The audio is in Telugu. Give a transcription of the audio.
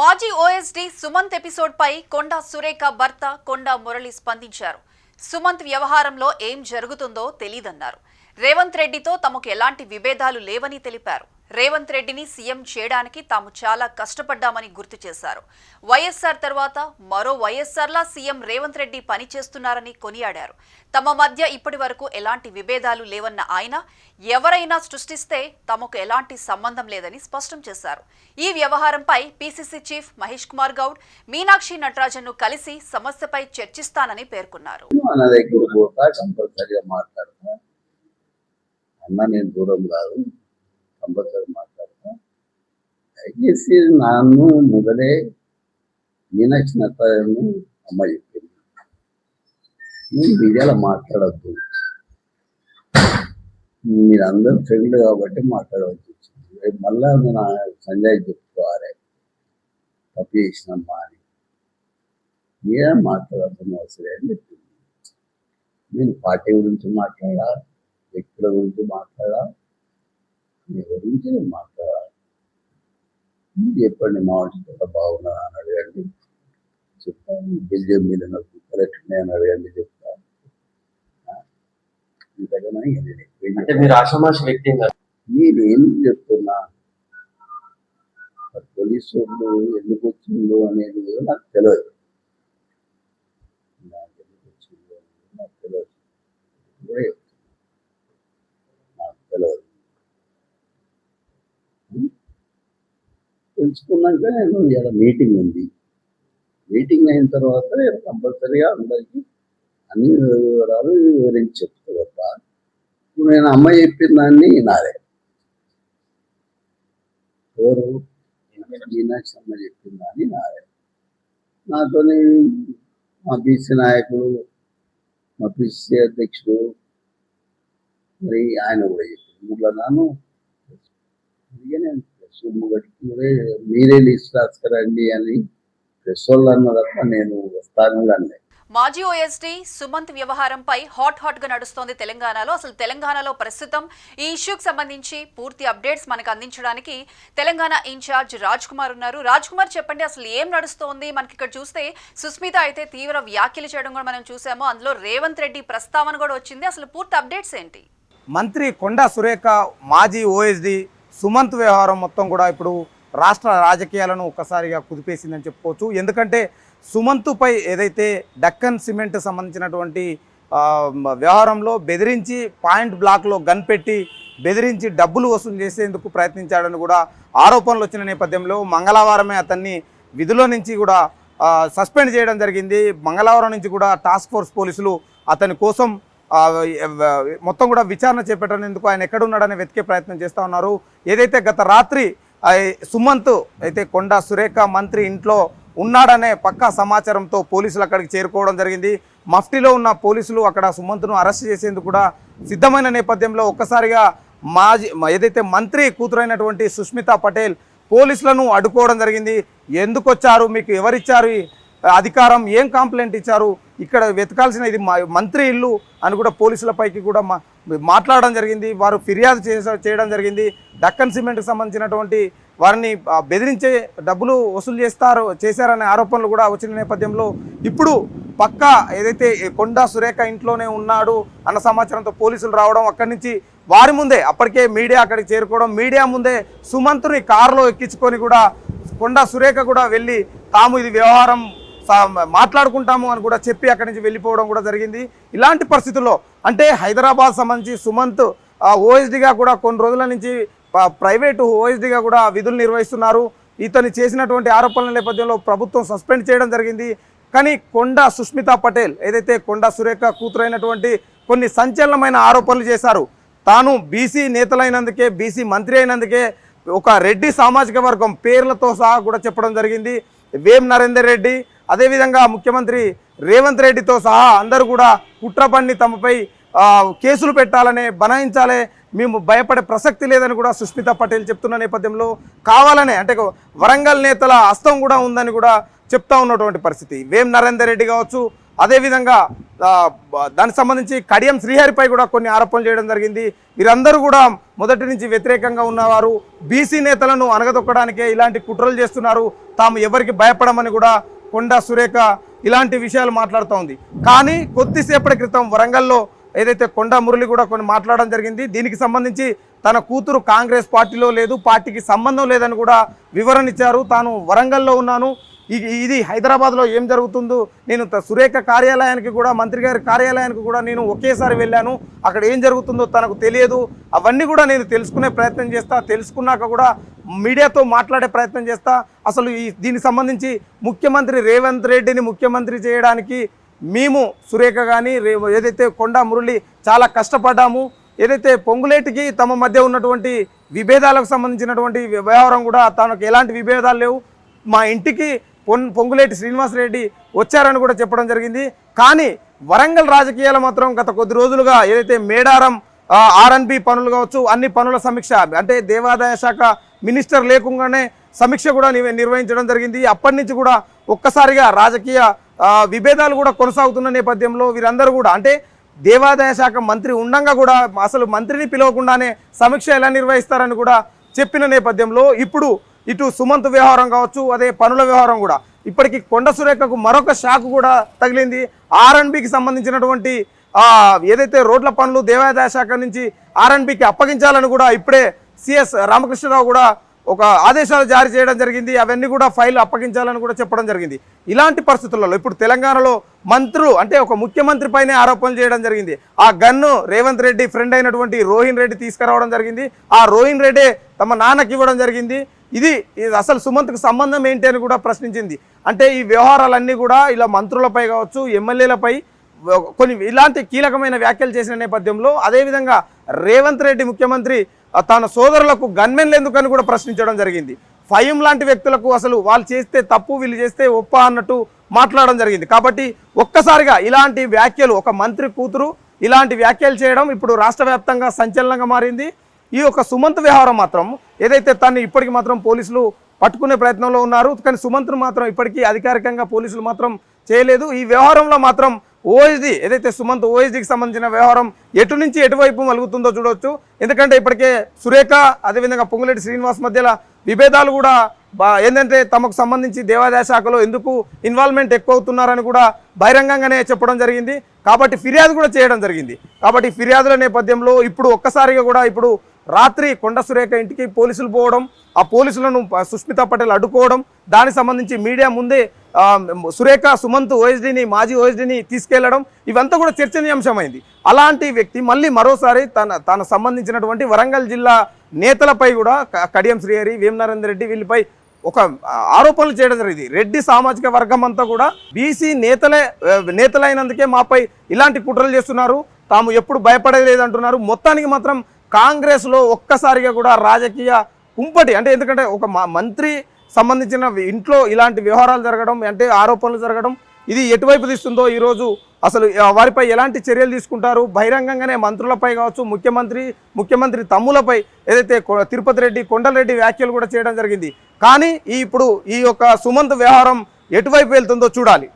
మాజీ ఓఎస్డీ సుమంత్ ఎపిసోడ్ పై కొండా సురేఖ భర్త కొండా మురళి స్పందించారు. సుమంత్ వ్యవహారంలో ఏం జరుగుతుందో తెలీదన్నారు. రేవంత్ రెడ్డితో తమకు ఎలాంటి విభేదాలు లేవని తెలిపారు. రేవంత్ రెడ్డిని సీఎం చేయడానికి తాము చాలా కష్టపడ్డామని గుర్తు చేశారు. వైఎస్ఆర్ తర్వాత మరో వైఎస్ఆర్లా సీఎం రేవంత్ రెడ్డి పనిచేస్తున్నారని కొనియాడారు. తమ మధ్య ఇప్పటి వరకు ఎలాంటి విభేదాలు లేవన్న ఆయన ఎవరైనా సృష్టిస్తే తమకు ఎలాంటి సంబంధం లేదని స్పష్టం చేశారు. ఈ వ్యవహారంపై పీసీసీ చీఫ్ మహేష్ కుమార్ గౌడ్ మీనాక్షి నటరాజన్ను కలిసి సమస్యపై చర్చిస్తానని పేర్కొన్నారు. అన్న నేను దూరం కాదు. కంపల్సరీ మాట్లాడతా దయచేసి నన్ను మొదలే మీనాక్షి నటరాజను అమ్మ చెప్పింది. నేను మీడియాలో మాట్లాడద్దు. మీరందరూ ఫ్రెండ్ కాబట్టి మాట్లాడవచ్చు వచ్చింది. రేపు మళ్ళా నేను సంజయ్ చెప్పుకోవాలి. తప్పు చేసినమ్మా అని. మీరే మాట్లాడద్దు అవసరం అని చెప్పింది. నేను పార్టీ గురించి మాట్లాడా వ్యక్తుల గురించి మాట్లాడా మీ గురించి నేను మాట్లాడా మీరు చెప్పండి మా వంట బాగున్నా అని అడగండి. చెప్తాను బెల్జియం మీద నాకు కరెక్ట్ ఉన్నాయని అడగండి చెప్తాను ఇంతకన్నా అంటే మీరు ఆషామాషి వ్యక్తి. నేను ఏం చెప్తున్నా? పోలీసు వాళ్ళు ఎందుకు వచ్చిందో అనేది నాకు తెలియదు. నాకు ఎందుకు వచ్చిందో అనేది నాకు తెలియదు ఇప్పుడే చెప్తున్నా. నాకు తెలియదు ఉం? తెలుసుకున్నాక నేను ఇలా మీటింగ్ ఉంది. మీటింగ్ అయిన తర్వాత నేను కంపల్సరీగా అందరికీ అన్ని వివరాలు వివరించి చెప్తా తప్ప ఇప్పుడు నేను అమ్మాయి చెప్పిన దాన్ని నాదే ఎవరు? మీనాక్షి అమ్మ చెప్పిన దాన్ని నాదే నాతోని మా బీసీ నాయకుడు మా పిసిసి అధ్యక్షుడు మరి ఆయన కూడా చెప్పారు. ముగ్గుల నాను. అందుకే నేను ముగటికి కూడా మీరే లిస్ట్ రాసుకురండి అని ప్రెస్ వాళ్ళు అన్న తప్ప నేను వస్తాను మాజీ ఓఎస్డీ సుమంత్ వ్యవహారంపై హాట్ హాట్గా నడుస్తోంది తెలంగాణలో. అసలు తెలంగాణలో ప్రస్తుతం ఈ ఇష్యూకి సంబంధించి పూర్తి అప్డేట్స్ మనకు అందించడానికి తెలంగాణ ఇన్ఛార్జ్ రాజ్ కుమార్ ఉన్నారు. రాజ్ కుమార్ చెప్పండి అసలు ఏం నడుస్తోంది? మనకి ఇక్కడ చూస్తే సుస్మిత అయితే తీవ్ర వ్యాఖ్యలు చేయడం కూడా మనం చూసాము. అందులో రేవంత్ రెడ్డి ప్రస్తావన కూడా వచ్చింది. అసలు పూర్తి అప్డేట్స్ ఏంటి? మంత్రి కొండా సురేఖ మాజీ ఓఎస్డి సుమంత్ వ్యవహారం మొత్తం కూడా ఇప్పుడు రాష్ట్ర రాజకీయాలను ఒక్కసారిగా కుదిపేసిందని చెప్పుకోవచ్చు. ఎందుకంటే సుమంత్పై ఏదైతే డక్కన్ సిమెంట్ సంబంధించినటువంటి వ్యవహారంలో బెదిరించి పాయింట్ బ్లాక్లో గన్ పెట్టి బెదిరించి డబ్బులు వసూలు చేసేందుకు ప్రయత్నించాడని కూడా ఆరోపణలు వచ్చిన నేపథ్యంలో మంగళవారమే అతన్ని విధుల నుంచి కూడా సస్పెండ్ చేయడం జరిగింది. మంగళవారం నుంచి కూడా టాస్క్ ఫోర్స్ పోలీసులు అతని కోసం మొత్తం కూడా విచారణ చేపట్టేందుకు ఆయన ఎక్కడున్నాడని వెతికే ప్రయత్నం చేస్తూ ఉన్నారు. ఏదైతే గత రాత్రి సుమంత్ అయితే కొండా సురేఖ మంత్రి ఇంట్లో ఉన్నాడనే పక్కా సమాచారంతో పోలీసులు అక్కడికి చేరుకోవడం జరిగింది. మఫ్టీలో ఉన్న పోలీసులు అక్కడ సుమంత్ను అరెస్ట్ చేసేందుకు కూడా సిద్ధమైన నేపథ్యంలో ఒక్కసారిగా మాజీ ఏదైతే మంత్రి కూతురైనటువంటి సుష్మితా పటేల్ పోలీసులను అడ్డుకోవడం జరిగింది. ఎందుకు వచ్చారు మీకు ఎవరిచ్చారు? అధికారం ఏం కంప్లైంట్ ఇచ్చారు? ఇక్కడ వెతకాల్సిన ఇది మా- మంత్రి ఇల్లు అని కూడా పోలీసులపైకి కూడా మా మాట్లాడడం జరిగింది. వారు ఫిర్యాదు చేస చేయడం జరిగింది. డక్కన్ సిమెంట్కి సంబంధించినటువంటి వారిని బెదిరించే డబ్బులు వసూలు చేస్తారు చేశారనే ఆరోపణలు కూడా వచ్చిన నేపథ్యంలో ఇప్పుడు పక్క ఏదైతే కొండా సురేఖ ఇంట్లోనే ఉన్నాడు అన్న సమాచారంతో పోలీసులు రావడం అక్కడి నుంచి వారి ముందే అప్పటికే మీడియా అక్కడికి చేరుకోవడం మీడియా ముందే సుమంత్ని కారులో ఎక్కించుకొని కూడా కొండా సురేఖ కూడా వెళ్ళి తాము ఇది వ్యవహారం మాట్లాడుకుంటాము అని కూడా చెప్పి అక్కడి నుంచి వెళ్ళిపోవడం కూడా జరిగింది. ఇలాంటి పరిస్థితుల్లో అంటే హైదరాబాద్ సంబంధించి సుమంత్ ఓఎస్డిగా కూడా కొన్ని రోజుల నుంచి ప్రైవేటు ఓఎస్డిగా కూడా విధులు నిర్వహిస్తున్నారు. ఇతను చేసినటువంటి ఆరోపణల నేపథ్యంలో ప్రభుత్వం సస్పెండ్ చేయడం జరిగింది. కానీ కొండా సుష్మితా పటేల్ ఏదైతే కొండా సురేఖ కూతురైనటువంటి కొన్ని సంచలనమైన ఆరోపణలు చేశారు తాను బీసీ నేతలైనందుకే బీసీ మంత్రి అయినందుకే ఒక రెడ్డి సామాజిక వర్గం పేర్లతో సహా కూడా చెప్పడం జరిగింది. వేం నరేందర్ రెడ్డి అదేవిధంగా ముఖ్యమంత్రి రేవంత్ రెడ్డితో సహా అందరూ కూడా కుట్ర పన్ని తమపై కేసులు పెట్టాలనే బనాయించాలే మేము భయపడే ప్రసక్తి లేదని కూడా సుష్మిత పటేల్ చెప్తున్న నేపథ్యంలో కావాలనే అంటే వరంగల్ నేతల హస్తం కూడా ఉందని కూడా చెప్తా ఉన్నటువంటి పరిస్థితి. వేం నరేందర్ రెడ్డి కావచ్చు అదేవిధంగా దానికి సంబంధించి కడియం శ్రీహరిపై కూడా కొన్ని ఆరోపణలు చేయడం జరిగింది. వీరందరూ కూడా మొదటి నుంచి వ్యతిరేకంగా ఉన్నవారు బీసీ నేతలను అనగదొక్కడానికే ఇలాంటి కుట్రలు చేస్తున్నారు. తాము ఎవరికి భయపడమని కూడా కొండా సురేఖ ఇలాంటి విషయాలు మాట్లాడుతూ ఉంది. కానీ కొద్దిసేపటి క్రితం వరంగల్లో ఏదైతే కొండా మురళి కూడా కొన్ని మాట్లాడడం జరిగింది. దీనికి సంబంధించి తన కూతురు కాంగ్రెస్ పార్టీలో లేదు పార్టీకి సంబంధం లేదని కూడా వివరణ ఇచ్చారు. తాను వరంగల్లో ఉన్నాను. ఇది ఇది హైదరాబాద్లో ఏం జరుగుతుందో నేను త- సురేఖ కార్యాలయానికి కూడా మంత్రి గారి కార్యాలయానికి కూడా నేను ఒకేసారి వెళ్ళాను. అక్కడ ఏం జరుగుతుందో తనకు తెలియదు. అవన్నీ కూడా నేను తెలుసుకునే ప్రయత్నం చేస్తా తెలుసుకున్నాక కూడా మీడియాతో మాట్లాడే ప్రయత్నం చేస్తా. అసలు ఈ దీనికి సంబంధించి ముఖ్యమంత్రి రేవంత్ రెడ్డిని ముఖ్యమంత్రి చేయడానికి మేము సురేఖ కానీ రే ఏదైతే కొండా మురళి చాలా కష్టపడ్డాము ఏదైతే పొంగులేటికి తమ మధ్య ఉన్నటువంటి విభేదాలకు సంబంధించినటువంటి వ్యవహారం కూడా తనకు ఎలాంటి విభేదాలు లేవు. మా ఇంటికి పొన్ పొంగులేటి శ్రీనివాసరెడ్డి వచ్చారని కూడా చెప్పడం జరిగింది. కానీ వరంగల్ రాజకీయాలు మాత్రం గత కొద్ది రోజులుగా ఏదైతే మేడారం ఆర్ఎన్బి పనులు కావచ్చు అన్ని పనుల సమీక్ష అంటే దేవాదాయ శాఖ మినిస్టర్ లేకుండానే సమీక్ష కూడా నిర్వహించడం జరిగింది. అప్పటి నుంచి కూడా ఒక్కసారిగా రాజకీయ విభేదాలు కూడా కొనసాగుతున్న నేపథ్యంలో వీరందరూ కూడా అంటే దేవాదాయ శాఖ మంత్రి ఉండంగా కూడా అసలు మంత్రిని పిలవకుండానే సమీక్ష ఎలా నిర్వహిస్తారని కూడా చెప్పిన నేపథ్యంలో ఇప్పుడు ఇటు సుమంత్ వ్యవహారం కావచ్చు అదే పనుల వ్యవహారం కూడా. ఇప్పటికి కొండ సురేఖకు మరొక షాక్ కూడా తగిలింది. ఆర్ఎన్బికి సంబంధించినటువంటి ఏదైతే రోడ్ల పనులు దేవాదాయ శాఖ నుంచి ఆర్ఎన్బికి అప్పగించాలని కూడా ఇప్పుడే సిఎస్ రామకృష్ణరావు కూడా ఒక ఆదేశాలు జారీ చేయడం జరిగింది. అవన్నీ కూడా ఫైల్ అప్పగించాలని కూడా చెప్పడం జరిగింది. ఇలాంటి పరిస్థితులలో ఇప్పుడు తెలంగాణలో మంత్రులు అంటే ఒక ముఖ్యమంత్రి పైనే ఆరోపణలు చేయడం జరిగింది. ఆ గన్ను రేవంత్ రెడ్డి ఫ్రెండ్ అయినటువంటి రోహిన్ రెడ్డి తీసుకురావడం జరిగింది. ఆ రోహిన్ రెడ్డి తమ నాన్నకి ఇవ్వడం జరిగింది. ఇది ఇది అసలు సుమంత్కు సంబంధం ఏంటి అని కూడా ప్రశ్నించింది. అంటే ఈ వ్యవహారాలన్నీ కూడా ఇలా మంత్రులపై కావచ్చు ఎమ్మెల్యేలపై కొన్ని ఇలాంటి కీలకమైన వ్యాఖ్యలు చేసిన నేపథ్యంలో అదేవిధంగా రేవంత్ రెడ్డి ముఖ్యమంత్రి తన సోదరులకు గన్మెన్లు ఎందుకని కూడా ప్రశ్నించడం జరిగింది. ఫైమ్ లాంటి వ్యక్తులకు అసలు వాళ్ళు చేస్తే తప్పు వీళ్ళు చేస్తే ఒప్ప అన్నట్టు మాట్లాడడం జరిగింది. కాబట్టి ఒక్కసారిగా ఇలాంటి వ్యాఖ్యలు ఒక మంత్రి కూతురు ఇలాంటి వ్యాఖ్యలు చేయడం ఇప్పుడు రాష్ట్ర వ్యాప్తంగా సంచలనంగా మారింది. ఈ యొక్క సుమంత్ వ్యవహారం మాత్రం ఏదైతే తను ఇప్పటికి మాత్రం పోలీసులు పట్టుకునే ప్రయత్నంలో ఉన్నారు కానీ సుమంత్ను మాత్రం ఇప్పటికీ అధికారికంగా పోలీసులు మాత్రం చేయలేదు. ఈ వ్యవహారంలో మాత్రం ఓఎస్డి ఏదైతే సుమంత్ ఓఎస్డికి సంబంధించిన వ్యవహారం ఎటు నుంచి ఎటువైపు మలుగుతుందో చూడవచ్చు ఎందుకంటే ఇప్పటికే సురేఖ అదేవిధంగా పొంగులేటి శ్రీనివాస్ మధ్యలో విభేదాలు కూడా బా ఏంటంటే తమకు సంబంధించి దేవాదాయ శాఖలో ఎందుకు ఇన్వాల్వ్మెంట్ ఎక్కువ అవుతున్నారని కూడా బహిరంగంగానే చెప్పడం జరిగింది. కాబట్టి ఫిర్యాదు కూడా చేయడం జరిగింది. కాబట్టి ఫిర్యాదుల నేపథ్యంలో ఇప్పుడు ఒక్కసారిగా కూడా ఇప్పుడు రాత్రి కొండ సురేఖ ఇంటికి పోలీసులు పోవడం ఆ పోలీసులను ప- సుష్మితా పటేల్ అడ్డుకోవడం దానికి సంబంధించి మీడియా ముందే సురేఖ సుమంత్ ఓఎస్డీని మాజీ ఓఎస్డీని తీసుకెళ్ళడం ఇవంతా కూడా చర్చనీయాంశమైంది. అలాంటి వ్యక్తి మళ్ళీ మరోసారి తన తన సంబంధించినటువంటి వరంగల్ జిల్లా నేతలపై కూడా కడియం శ్రీహరి వేమనారాయణ రెడ్డి వీళ్ళపై ఒక ఆరోపణలు చేయడం జరిగింది. రెడ్డి సామాజిక వర్గం అంతా కూడా బీసీ నేతలే నేతలైనందుకే మాపై ఇలాంటి కుట్రలు చేస్తున్నారు. తాము ఎప్పుడు భయపడలేదు అంటున్నారు మొత్తానికి మాత్రం కాంగ్రెస్లో ఒక్కసారిగా కూడా రాజకీయ కుంపటి అంటే ఎందుకంటే ఒక మ- మంత్రి సంబంధించిన ఇంట్లో ఇలాంటి వ్యవహారాలు జరగడం అంటే ఆరోపణలు జరగడం ఇది ఎటువైపు తీస్తుందో ఈరోజు అసలు వారిపై ఎలాంటి చర్యలు తీసుకుంటారు? బహిరంగంగానే మంత్రులపై కావచ్చు ముఖ్యమంత్రి ముఖ్యమంత్రి తమ్ములపై ఏదైతే కొ- తిరుపతి రెడ్డి కొండలరెడ్డి వ్యాఖ్యలు కూడా చేయడం జరిగింది. కానీ ఈ ఇప్పుడు ఈ యొక్క సుమంత్ వ్యవహారం ఎటువైపు వెళ్తుందో చూడాలి.